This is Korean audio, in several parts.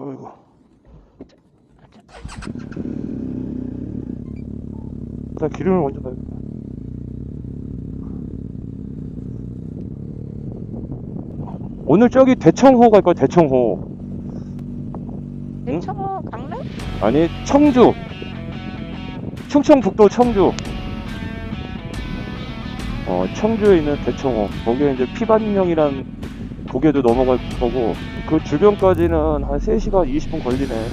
어이구. 일단 기름을 먼저 넣어야 오늘 저기 대청호 갈 거야, 대청호. 대청호 강릉? 아니, 청주. 충청북도 청주. 어, 청주에 있는 대청호. 거기에 이제 피반령이란 고개도 넘어갈 거고, 그 주변까지는 한 3시간 20분 걸리네.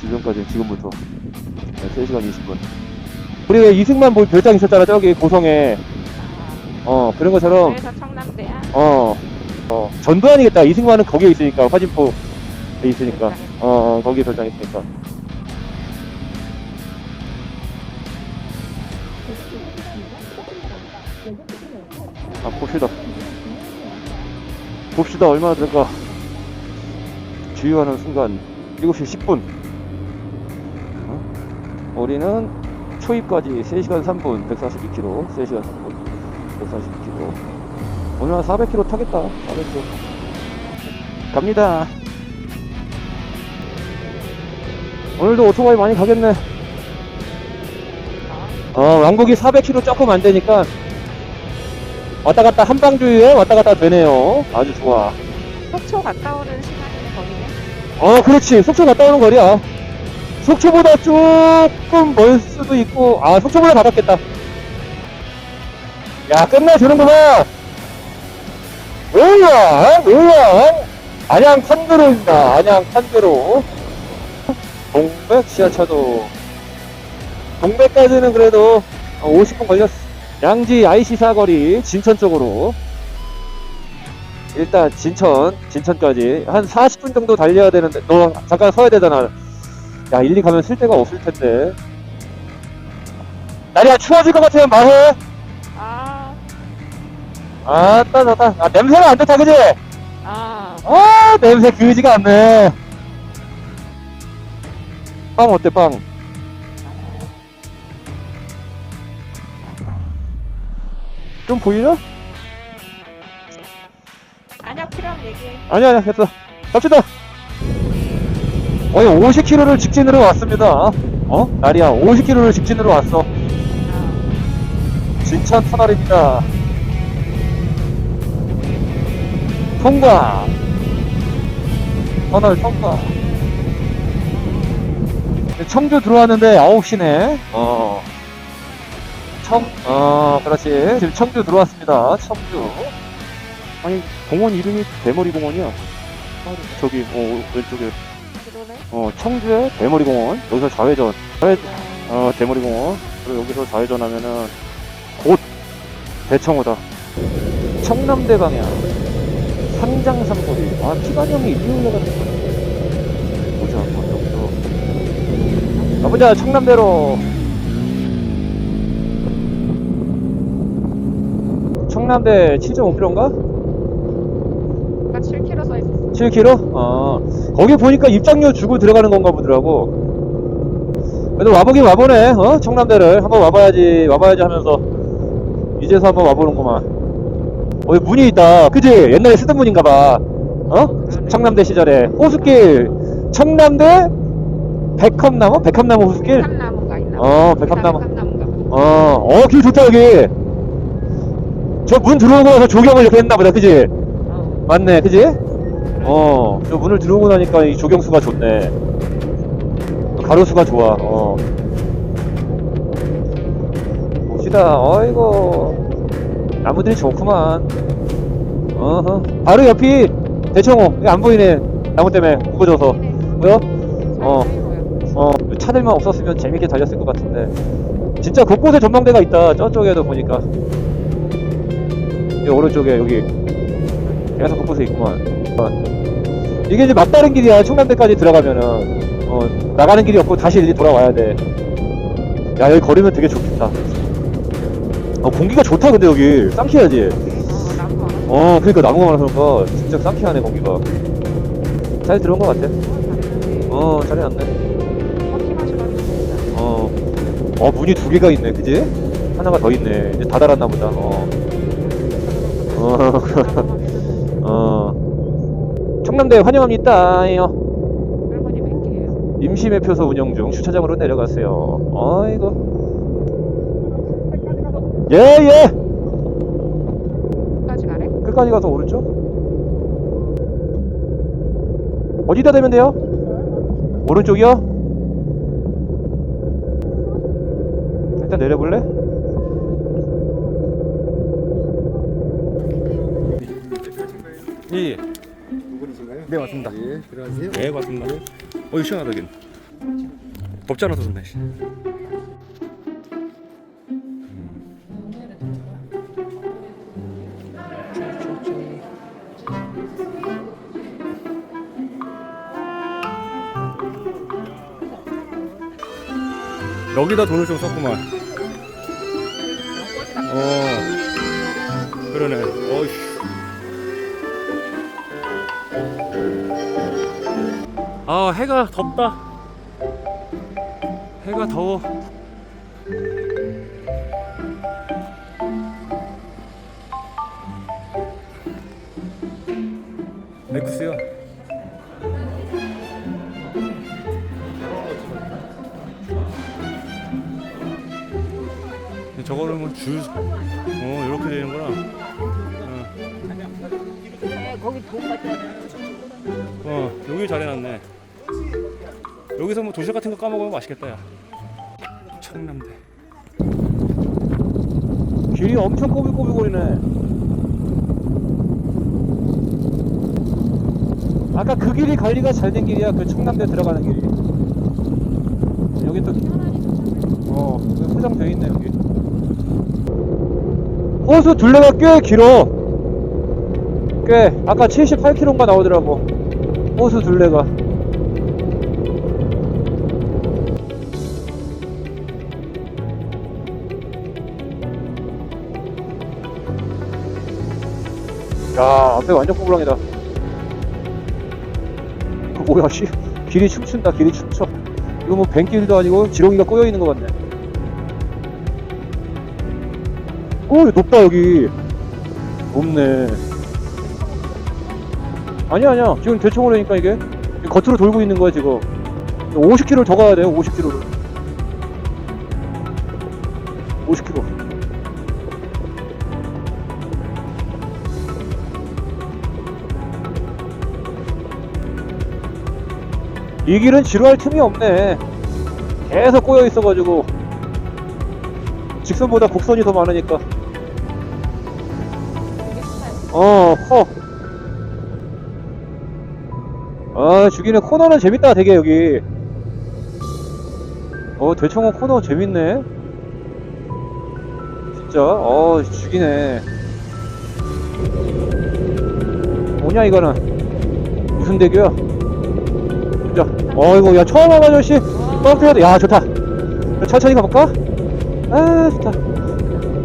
주변까지, 지금부터. 네, 3시간 20분. 우리 왜 이승만 뭐 별장 있었잖아, 저기 고성에. 어, 그런 것처럼, 그래서 청남대야. 어, 어, 전두환이겠다. 이승만은 거기에 있으니까, 화진포에 있으니까. 어, 어, 거기에 별장 있으니까. 봅시다. 얼마나 될까. 주유하는 순간, 7시 10분. 어? 우리는 초입까지 3시간 3분, 142km, 3시간 3분, 142km. 오늘 한 400km 타겠다. 400km. 갑니다. 오늘도 오토바이 많이 가겠네. 어, 왕복이 400km 조금 안 되니까 왔다 갔다 한방주의에 왔다 갔다 되네요. 아주 좋아. 속초 갔다 오는 시간이 거리네. 어, 그렇지. 속초 갔다 오는 거리야. 속초보다 조금 멀 수도 있고, 아, 속초보다 가깝겠다. 야, 끝내주는구만. 뭐야, 뭐야. 안양 판교로입니다. 안양 판교로. 동백 지하차도. 동백까지는 그래도 50분 걸렸어. 양지 IC 사거리 진천 쪽으로. 일단 진천, 진천까지 한 40분 정도 달려야 되는데 너 잠깐 서야 되잖아. 야, 일리 가면 쓸 데가 없을 텐데. 날이야 추워질 것 같으면 말해. 아, 아따, 좋다. 아, 냄새가 안 좋다, 그지? 아, 아, 냄새 그지가 않네. 빵 어때, 빵? 좀 보이나? 아니야 필요하면 얘기해. 아니야, 아니야, 됐어. 갑시다. 어이, 50km를 직진으로 왔습니다. 어? 나리야, 50km를 직진으로 왔어. 아, 진천 터널입니다. 통과. 터널 통과. 청주 들어왔는데 9시네. 어. 청, 어, 그렇지. 지금 청주 들어왔습니다. 청주. 아니, 공원 이름이 대머리 공원이야. 저기, 어, 왼쪽에. 그러네. 어, 청주의 대머리 공원. 여기서 좌회전. 좌회, 어, 대머리 공원. 그리고 여기서 좌회전하면은 곧 대청호다. 청남대 방향. 상장상거리. 아, 피반형이 일로 올라가는 거야. 보자, 뭐, 여기서. 가보자, 청남대로. 청남대 7.5km인가? 아까 7km 써 있었어. 7km? 아, 거기 보니까 입장료 주고 들어가는 건가 보더라고. 그래도 와보긴 와보네, 어? 청남대를. 한번 와봐야지, 와봐야지 하면서. 이제서 한번 와보는구만. 어, 여기 문이 있다. 그지? 옛날에 쓰던 문인가 봐. 어? 청남대 시절에. 호수길, 청남대, 백합나무? 백합나무 호수길? 백합나무가 있나? 어, 백합나무. 백합나무가. 어, 어, 길 좋다, 여기. 저 문 들어오고 나서 조경을 이렇게 했나 보다, 그지? 어. 맞네, 그지? 어, 저 문을 들어오고 나니까 이 조경수가 좋네. 가로수가 좋아, 어. 봅시다, 어이구. 나무들이 좋구만. 어허. 바로 옆이 대청호. 이게 안 보이네. 나무 때문에 무거져서. 보여? 어. 어, 차들만 없었으면 재밌게 달렸을 것 같은데. 진짜 곳곳에 전망대가 있다. 저쪽에도 보니까. 이 오른쪽에 여기. 계속 곳곳에 있구만. 어. 이게 이제 막다른 길이야. 충남대까지 들어가면은. 어, 나가는 길이 없고 다시 일리 돌아와야 돼. 야, 여기 걸으면 되게 좋겠다. 어, 공기가 좋다, 근데 여기. 쌍키야지. 어, 그러니까 나무가 많아서 그런가. 진짜 쌍키하네, 공기가. 잘 들어온 것 같아. 어, 잘해놨네. 어, 어, 문이 두 개가 있네, 그지? 하나가 더 있네. 이제 다 달았나 보다. 어, 어, 어. 청남대 환영합니다. 요 임시 매표소 운영 중 주차장으로 내려가세요. 아이고. 예, 예! 끝까지 가래? 끝까지 가서 오른쪽. 어디다 대면 돼요? 오른쪽이요? 일단 내려볼래? 예, 예. 누구신가요? 네 맞습니다. 예, 들어가세요. 네 맞습니다. 어 이거 시원하다 여긴. 덥지 않아서 좋네. 씨. 여기다 돈을 좀 썼구만. 어. 그러네. 어이씨. 아 해가 덥다. 해가 더워. 렉스요 저거는 뭐줄 어, 이렇게 되는구나. 어. 어, 여기 잘 해놨네. 여기서 뭐 도시락 같은 거 까먹으면 맛있겠다, 야. 청남대. 길이 엄청 꼬불꼬불거리네. 아까 그 길이 관리가 잘 된 길이야. 그 청남대 들어가는 길이. 여기 또, 어, 여기 포장돼 있네, 여기. 호수 둘레가 꽤 길어. 꽤, 아까 78km인가 나오더라고. 호수 둘레가. 야, 앞에 완전 꼬불랑이다. 그 뭐야, 씨. 길이 춤춘다, 길이 춤춰. 이거 뭐 뱅길도 아니고 지렁이가 꼬여 있는 것 같네. 오, 높다, 여기. 높네. 아니야, 아니야. 지금 대청호래니까 이게. 겉으로 돌고 있는 거야, 지금. 50km를 더 가야 돼요, 50km를. 50km. 이 길은 지루할 틈이 없네. 계속 꼬여 있어가지고 직선보다 곡선이 더 많으니까. 어, 커. 아, 죽이네. 코너는 재밌다, 되게, 여기. 어, 대청호 코너 재밌네. 진짜, 어, 죽이네. 뭐냐, 이거는. 무슨 대교야? 자, 어이구, 야, 처음 와가지고, 씨, 떨어뜨려야 돼. 야, 좋다. 야, 천천히 가볼까? 아, 좋다.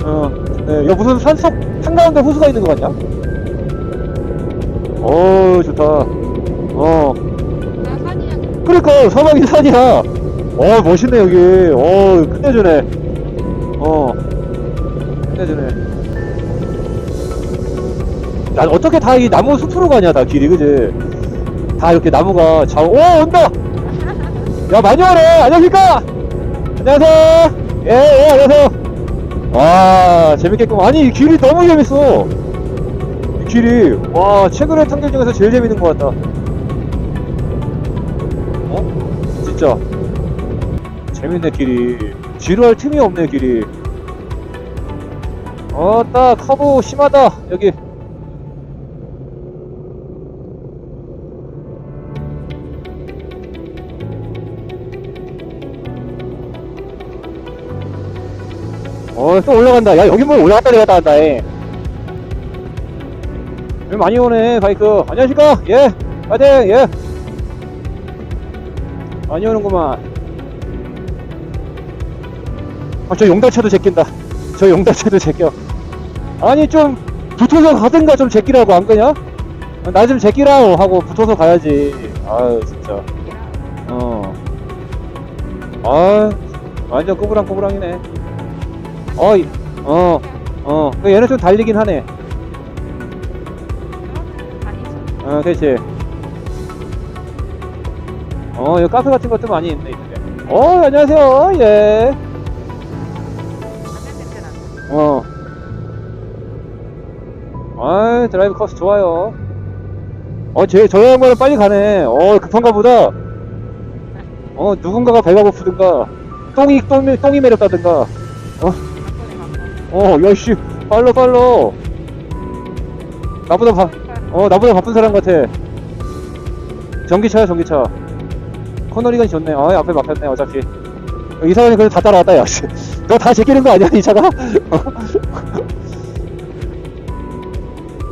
어, 네, 야, 무슨 산속, 한가운데 호수가 있는 것 같냐? 어, 좋다. 어. 그러니까, 사막이 산이야. 어, 멋있네, 여기. 어, 끝내주네. 어, 끝내주네. 야, 어떻게 다 이 나무 숲으로 가냐, 다 길이, 그지? 다 이렇게 나무가 좌우, 오, 온다! 야, 많이 오네! 안녕하십니까! 안녕하세요! 예, 예, 안녕하세요! 와, 재밌겠구만. 아니, 이 길이 너무 재밌어! 이 길이, 와, 최근에 탄 길 중에서 제일 재밌는 것 같다. 어? 진짜. 재밌네, 길이. 지루할 틈이 없네, 길이. 어, 딱, 커브 심하다, 여기. 어, 또 올라간다. 야, 여기 뭐 올라갔다 내렸다 한다, 해. 여기 많이 오네, 바이크. 안녕하십니까? 예. 파이팅, 예. 많이 오는구만. 아, 저 용달차도 제낀다. 저 용달차도 제껴. 아니, 좀, 붙어서 가든가 좀 제끼라고, 안 그냐? 나 좀 제끼라고 하고 붙어서 가야지. 아유, 진짜. 어. 아, 완전 꼬부랑꼬부랑이네. 어, 이- 어, 어. 그 얘는 좀 달리긴 하네. 어. 어, 그렇지. 어, 여기 카페 같은 것도 많이 있네, 이쪽에. 어, 안녕하세요. 예. 어. 아, 드라이브 코스 좋아요. 어, 제, 저 양반은 빨리 가네. 어, 급한가 보다. 어, 누군가가 배가 고프든가, 똥이, 똥이, 똥이 매렸다든가. 바빠. 어, 야씨, 빨로, 빨로. 나보다 바, 어, 나보다 바쁜 사람 같아. 전기차야, 전기차. 코너링이 좋네. 아, 앞에 막혔네, 어차피. 이 사람이 그래도 다 따라왔다, 야, 씨. 너 다 제끼는 거 아니야, 이 차가?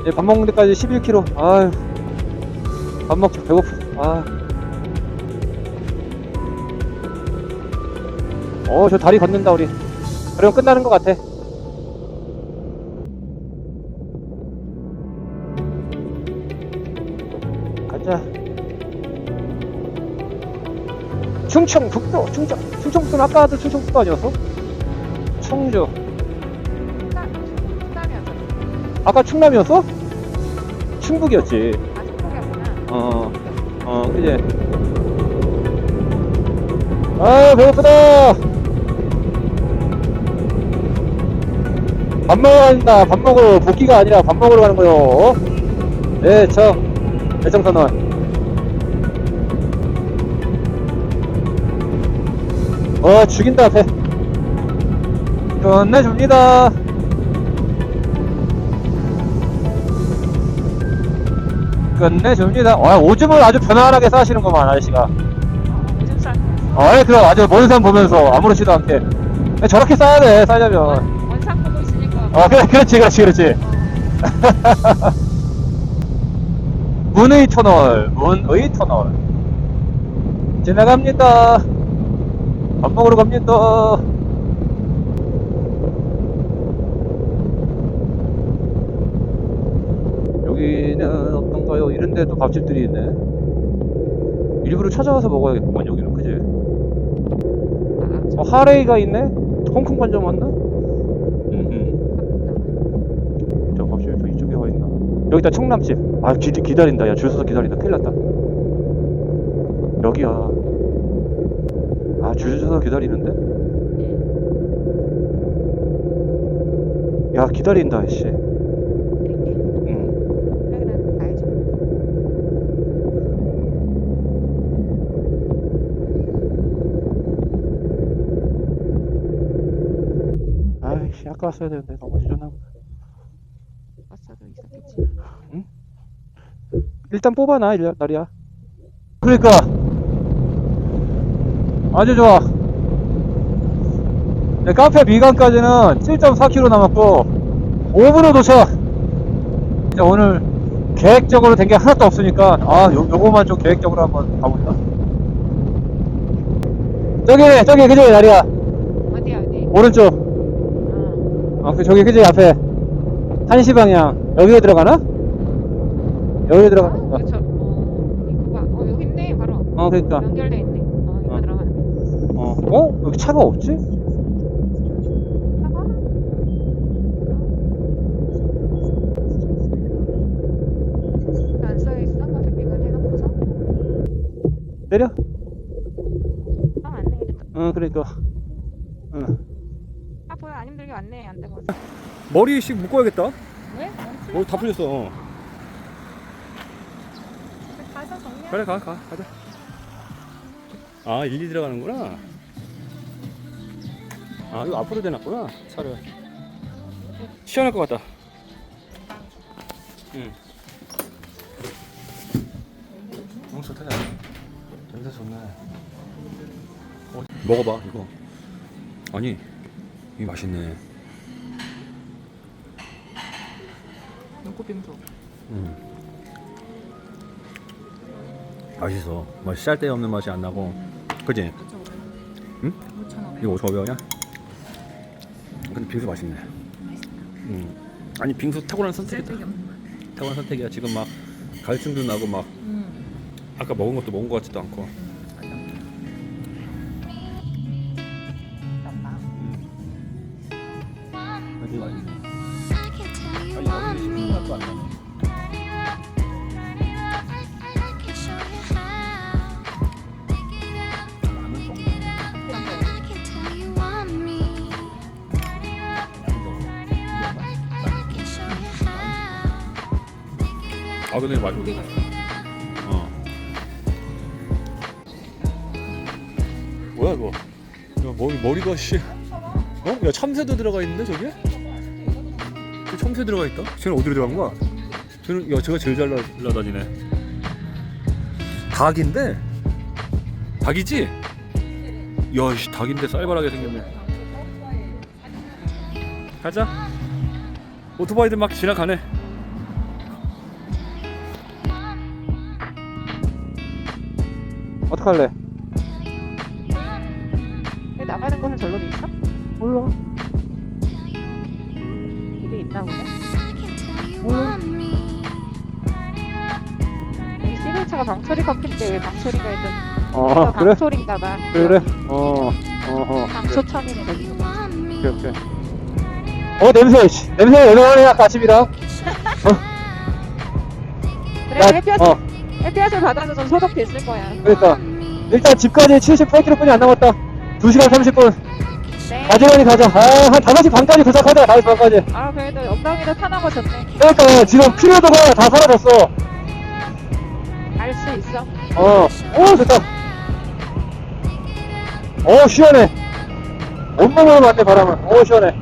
이제 밥 먹는 데까지 11km. 아유. 밥 먹자, 배고프. 아. 어, 저 다리 걷는다, 우리. 그럼 끝나는 것 같아. 충청북도, 충청, 충청북도는 아까도 충청북도 아니었어? 청주. 아까 충남이었어? 충북이었지. 아 충북이었구나. 어, 어, 그지? 아, 배고프다! 밥 먹으러 간다. 밥 먹으러, 복귀가 아니라 밥 먹으러 가는 거요. 네, 저, 대정선원. 어, 죽인다, 앞에. 끝내줍니다. 끝내줍니다. 와, 오줌을 아주 편안하게 싸시는구만, 아저씨가. 어, 오줌 싸. 어, 그럼 아주 먼 산 보면서 아무렇지도 않게. 저렇게 싸야 돼, 싸려면. 원, 원상 보고 있으니까. 어, 그래, 그렇지, 그렇지, 그렇지. 어, 문의 터널, 문의 터널. 지나갑니다. 밥 먹으러 갑니다. 여기는 어떤가요? 이런 데도 밥집들이 있네. 일부러 찾아와서 먹어야겠구만, 여기는, 그지? 아, 어, 하레이가 있네? 홍콩 관점 왔나? 음, 저 밥집이 또 이쪽에 와 있나? 여기다 청남집. 아, 기, 기다린다. 야, 줄 서서 기다린다. 큰일 났다. 여기야. 아, 줄 서서 기다리는데? 야, 기다린다, 씨. 응. 아까 왔어야 되는데. 너무 늦었나. 버스도 있었겠지. 일단 뽑아놔, 일- 날이야. 그러니까. 아주 좋아. 네, 카페 미관까지는 7.4km 남았고, 5분으로 도착! 이제 오늘 계획적으로 된 게 하나도 없으니까, 아, 요, 요거만 좀 계획적으로 한번 가보자. 저기, 저기, 그지, 날이야. 어디야 어디? 오른쪽. 어. 어, 그, 저기, 그지, 앞에. 한시 방향. 여기로 들어가나? 여기로 아, 들어가. 그 저, 어, 입구가, 어, 여기 있네, 바로. 어, 그니까. 연결돼 있네. 어, 어. 어, 어? 여기 차가 없지? 안 써있어? 해놓고서? 내려? 아, 안내 이랬다. 어, 그러니까. 응. 아, 뭐야, 안 힘들게 왔네, 안 되고. 머리씩 묶어야겠다. 왜? 머리 다 풀렸어. 가서 정리해. 그래 가, 가, 가자. 아, 일리 들어가는구나. 아, 이거 앞으로 대놨구나, 차를. 시원할 것 같다. 응. 너무 좋다, 야. 냄새 좋네. 어, 먹어봐, 이거. 아니, 이게 맛있네. 눈꽃빙수. 음. 맛있어. 뭐 쌀데 없는 맛이 안 나고. 그지? 응? 5,500원. 이거 5,500원이야? 근데 빙수 맛있네. 음. 아니 빙수 탁월한 선택이다. 탁월한 선택이야. 지금 막 갈증도 나고 막 아까 먹은 것도 먹은 것 같지도 않고. 아주 맛있네. I can tell you 아니 want me. 맛도 안 나네. 아 근데 맞아. 어. 뭐야 이거? 야 머리 머리가 씨. 어? 야 참새도 들어가 있는데 저기에? 저 참새 들어가 있다. 쟤는 어디로 들어간 거야? 쟤는 야 제가 제일 잘 나- 날아다니네. 닭인데? 닭이지? 야 씨 닭인데 쌀바라게 생겼네. 가자. 오토바이들 막 지나가네. 할래? 왜 나가는 곳은 절로 돼 있어? 몰라. 길이 있나 보네. 몰라. 여기 시그니처가 방초리 커피인데 왜 방초리가 있는? 어, 그래? 방초리인가 봐. 그래? 어, 어허. 방초천이네 여기. 오케이, 오케이. 어, 냄새, 씨. 냄새 여전하네, 아까 아침이라. 그래 야, 햇볕 어, 햇볕을 받아서 좀 소독됐을 거야. 그러니까. 일단 집까지 78km뿐이 안 남았다. 2시간 30분. 네. 마지막에 가자. 아, 한 5시 반까지 도착하자, 5시 반까지. 아 그래도 엉덩이도 타나고 좋네. 그러니까 지금 피로도가 다 사라졌어. 알 수 있어. 어, 오, 좋다. 어, 시원해. 온몸으로 맞네, 바람은. 오, 시원해.